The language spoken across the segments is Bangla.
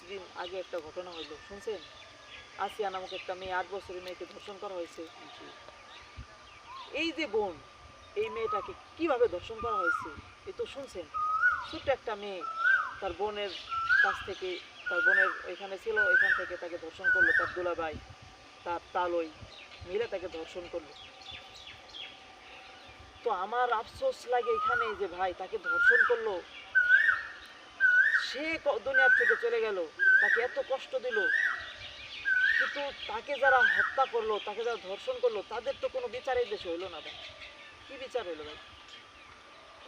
কিছুদিন আগে একটা ঘটনা হইল শুনছেন? আসিয়া নামক একটা মেয়ে আট বছরের মেয়েকে ধর্ষণ করা হয়েছে। এই যে বোন এই মেয়েটাকে কীভাবে ধর্ষণ করা হয়েছে এ তো শুনছেন? ছোট্ট একটা মেয়ে তার বোনের কাছ থেকে তার বোনের এখানে ছিল এখান থেকে তাকে ধর্ষণ করল তার দুলাভাই তার তালই মিলে তাকে ধর্ষণ করল। তো আমার আফসোস লাগে এখানে যে ভাই তাকে ধর্ষণ করল সে দুনিয়ার থেকে চলে গেল, তাকে এত কষ্ট দিল। কিন্তু তাকে যারা হত্যা করল, তাকে যারা ধর্ষণ করল, তাদের তো কোনো বিচার এই দেশে হইল না ভাই। কি বিচার হইল ভাই?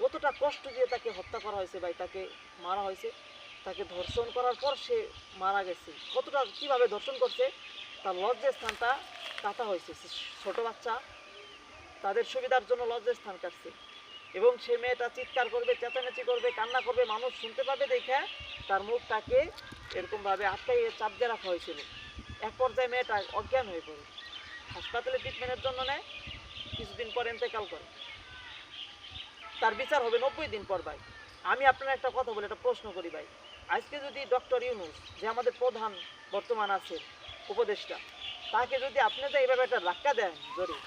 কতটা কষ্ট দিয়ে তাকে হত্যা করা হয়েছে ভাই, তাকে মারা হয়েছে। তাকে ধর্ষণ করার পর সে মারা গেছে। কতটা, কীভাবে ধর্ষণ করছে? তার লজ্জার স্থানটা কাটা হয়েছে। ছোট বাচ্চা, তাদের সুবিধার জন্য লজ্জার স্থান কাটছে। এবং সে মেয়েটা চিৎকার করবে, চেঁচামেচি করবে, কান্না করবে, মানুষ শুনতে পাবে দেখে তার মুখটাকে এরকমভাবে আটকাইয়ে চাপ দিয়ে রাখা হয়েছিল। এক পর্যায়ে মেয়েটা অজ্ঞান হয়ে পড়ে। হাসপাতালে ট্রিটমেন্টের জন্য নেয়, কিছুদিন পর এতেকাল করে। তার বিচার হবে নব্বই দিন পর ভাই। আমি আপনার একটা কথা বলে, একটা প্রশ্ন করি ভাই। আজকে যদি ডক্টর ইউনুস, যে আমাদের প্রধান বর্তমান আছে, উপদেষ্টা, তাকে যদি আপনি তো এইভাবে একটা ধাক্কা দেন জোরে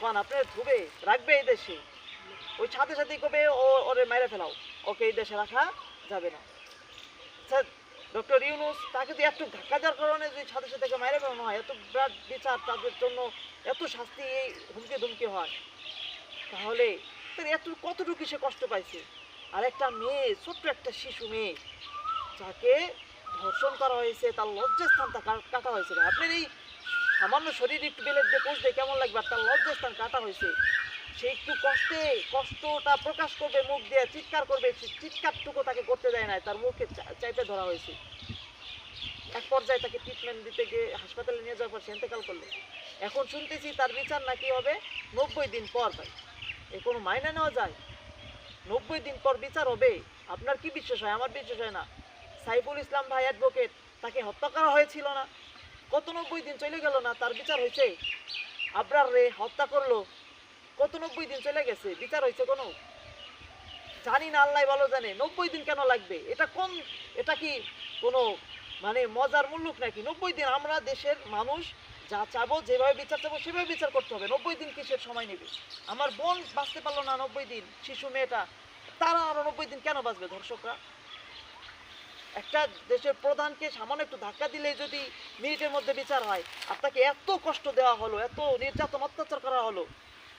কারণ আপনি ধুবে, রাখবে এই দেশে? ওই সাথে সাথেই কবে ও ওরে মেরে ফেলাও। ওকে এই দেশে রাখা যাবে না। স্যার, ডক্টর ইউনুস, তাকে যদি একটু ধাক্কা দেওয়ার কারণে যদি সাথে সাথে তাকে মেরে ফেলানো হয়, এত বিরাট বিচার, তাদের জন্য এত শাস্তি, এই হুমকি ধুমকি হয়। তাহলে তার এত, কতটুকু সে কষ্ট পাইছে? আর একটা মেয়ে, ছোট্ট একটা শিশু মেয়ে, যাকে ধর্ষণ করা হয়েছে, তার লজ্জাস্থানটা কা- কাটা হয়েছে। আপনার এই সামান্য শরীর একটু বেলের দিয়ে পৌঁছতে কেমন লাগবে, আর তার লজ্জাস্থান কাটা হয়েছে সে একটু কষ্টে, কষ্টটা প্রকাশ করবে, মুখ দিয়ে চিৎকার করবে চিৎকারটুকু তাকে করতে দেয় না তার মুখে চা- চাইপে ধরা হয়েছে। এক পর্যায়ে তাকে ট্রিটমেন্ট দিতে গিয়ে হাসপাতালে নিয়ে যাওয়ার পর সে ইন্তেকাল করল। এখন শুনতেছি তার বিচার নাকি হবে? নব্বই দিন পর ভাই। এ কোনো মাইনে নেওয়া যায়? নব্বই দিন পর বিচার হবে? আপনার কি বিশ্বাস হয়? আমার বিশ্বাস হয় না। সাইফুল ইসলাম ভাই অ্যাডভোকেট তাকে হত্যা করা হয়েছিল না। কত নব্বই দিন চলে গেল না তার বিচার হয়েছে? আবরার রে হত্যা করল। কত নব্বই দিন চলে গেছে, বিচার হয়েছে কোনো? জানি না, আল্লাহ ভালো জানে। নব্বই দিন কেন লাগবে? এটা কোন, এটা কি কোনো মানে মজার মূল্যক নাকি? নব্বই দিন আমরা দেশের মানুষ, যা চাবো, যেভাবে বিচার চাবো, সেভাবে বিচার করতে হবে। নব্বই দিন কিসের সময় নেবে? আমার বোন বাঁচতে পারল না নব্বই দিন, শিশু, মেয়েটা। তারা আরও নব্বই দিন কেন বাঁচবে ধর্ষকরা? একটা দেশের প্রধানকে সামান্য একটু ধাক্কা দিলে যদি মিনিটের মধ্যে বিচার হয় আর তাকে এত কষ্ট দেওয়া হলো, এত নির্যাতন, অত্যাচার করা হলো।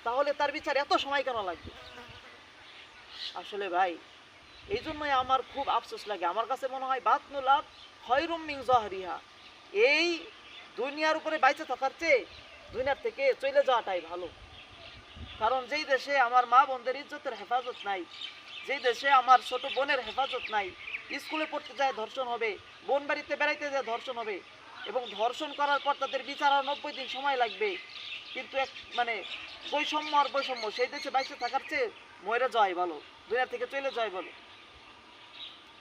তাহলে তার বিচার এত সময় কেন লাগবে? আসলে ভাই এই জন্যই আমার খুব আফসোস লাগে। আমার কাছে মনে হয় বাতনুলাভ হয়রুম মিং জহরিহা। এই দুনিয়ার উপরে বাইচে থাকার চেয়ে দুনিয়ার থেকে চলে যাওয়াটাই ভালো। কারণ যেই দেশে আমার মা বোনদের ইজ্জতের হেফাজত নাই, যেই দেশে আমার ছোট বোনের হেফাজত নাই, স্কুলে পড়তে যায় ধর্ষণ হবে বোন বাড়িতে বেড়াইতে যায় ধর্ষণ হবে, এবং ধর্ষণ করার পর তাদের বিচার আর নব্বই দিন সময় লাগবে কিন্তু এক মানে বৈষম্য আর বৈষম্য, সেই দেশে বাইচে থাকার চেয়ে মরে যায় ভালো দুনিয়া থেকে চলে যায় ভালো।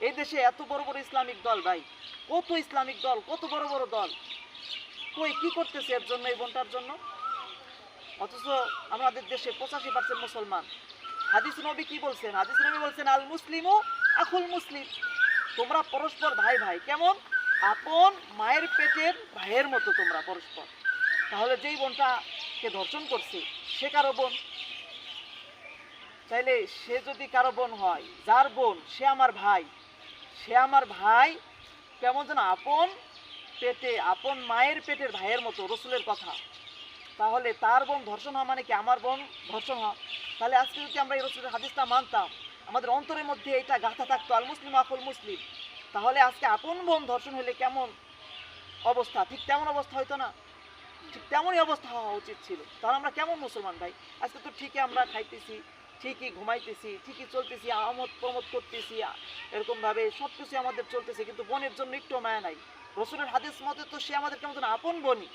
এই দেশে এত বড় বড় ইসলামিক দল ভাই, কত ইসলামিক দল, কত বড় বড় দল। কই, কি করতেছে এর জন্য, এই বোনটার জন্য? অথচ আমাদের দেশে পঁচাশি পার্সেন্ট মুসলমান। হাদিস নবী কি বলছেন? হাদিস নবী বলছেন আল মুসলিমও আখুল মুসলিম। তোমরা পরস্পর ভাই ভাই, কেমন? আপন মায়ের পেটের ভাইয়ের মতো তোমরা পরস্পর। তাহলে যেই বোনটাকে ধর্ষণ করছে, সে কারও বোন? তাইলে সে যদি কারও বোন হয়, যার বোন? সে আমার ভাই। সে আমার ভাই কেমন যেন আপন পেটে, আপন মায়ের পেটের ভাইয়ের মতো, রসুলের কথা। তাহলে তার বোন ধর্ষণ হওয়া মানে কি আমার বোন ধর্ষণ হওয়া? তাহলে আজকে যদি আমরা এই রসুলের হাদিসটা মানতাম, আমাদের অন্তরের মধ্যে এটা গাঁথা থাকতো, আল মুসলিম আকুল মুসলিম। তাহলে আজকে আপন বোন ধর্ষণ হলে কেমন অবস্থা? ঠিক তেমন অবস্থা হইতো না? ঠিক তেমনই অবস্থা হওয়া উচিত ছিল। তাহলে আমরা কেমন মুসলমান ভাই? আজকে তো ঠিকই আমরা খাইতেছি, ঠিকই ঘুমাইতেছি, ঠিকই চলতেছি, আমোদ প্রমোদ করতেছি, এরকমভাবে সব কিছু আমাদের চলতেছে, কিন্তু বোনের জন্য একটু মায়া নাই। রসুলের হাদিস মতে তো সে আমাদের কেমন আপন বনি।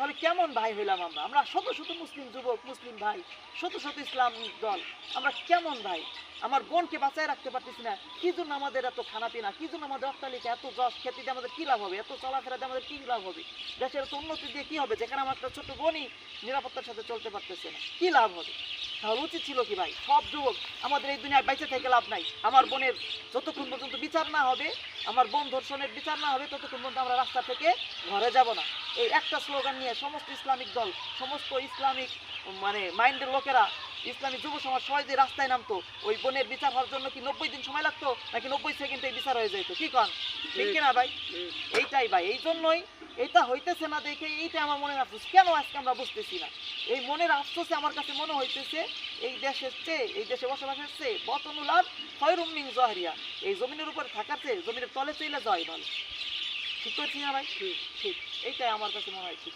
তাহলে কেমন ভাই হইলাম আমরা? আমরা শত শত মুসলিম যুবক, মুসলিম ভাই, শত শত ইসলাম দল। আমরা কেমন ভাই? আমার বোনকে বাঁচায় রাখতে পারতেছি না। কি জন্য আমাদের এত খানা পিনা কি জন্য আমাদের অট্টালিকা এত যশ খ্যাতিতে আমাদের কি লাভ হবে? এত চলাফেরাতে আমাদের কি লাভ হবে? দেশের এত উন্নতি দিয়ে কি হবে? যেখানে আমার একটা ছোট বোনই নিরাপত্তার সাথে চলতে পারতেছে না। কি লাভ হবে? তাহলে উচিত ছিল কি ভাই? সব যুবক আমাদের এই দুনিয়ায় বেঁচে থেকে লাভ নাই। আমার বোনের যতক্ষণ পর্যন্ত বিচার না হবে, আমার বোন ধর্ষণের বিচার না হবে, ততক্ষণ পর্যন্ত আমরা রাস্তা থেকে ঘরে যাব না। এই একটা স্লোগান নিয়ে সমস্ত ইসলামিক দল সমস্ত ইসলামিক মানে মাইন্ডের লোকেরা ইসলামী যুব সমাজ সবাই যে রাস্তায় নামতো ওই বোনের বিচার হওয়ার জন্য কি নব্বই দিন সময় লাগতো নাকি নব্বই সেকেন্ডে বিচার হয়ে যেত কি কন? ঠিক কিনা ভাই? এইটাই ভাই এই জন্যই এটা হইতেছে না দেখে এইটা আমার মনের আফসোস। কেন আজকে আমরা বুঝতেছি না? এই মনের আফসোসে আমার কাছে মনে হইতেছে এই দেশের চেয়ে এই দেশে বসবাসের চেয়ে বতনুলাভ খয়রুমিং জহরিয়া এই জমিনের উপরে থাকার চেয়ে জমিনের তলে চলে যাওয়াই ভালো। ঠিক করছি না ভাই? ঠিক এইটাই আমার কাছে মনে হয় ঠিক।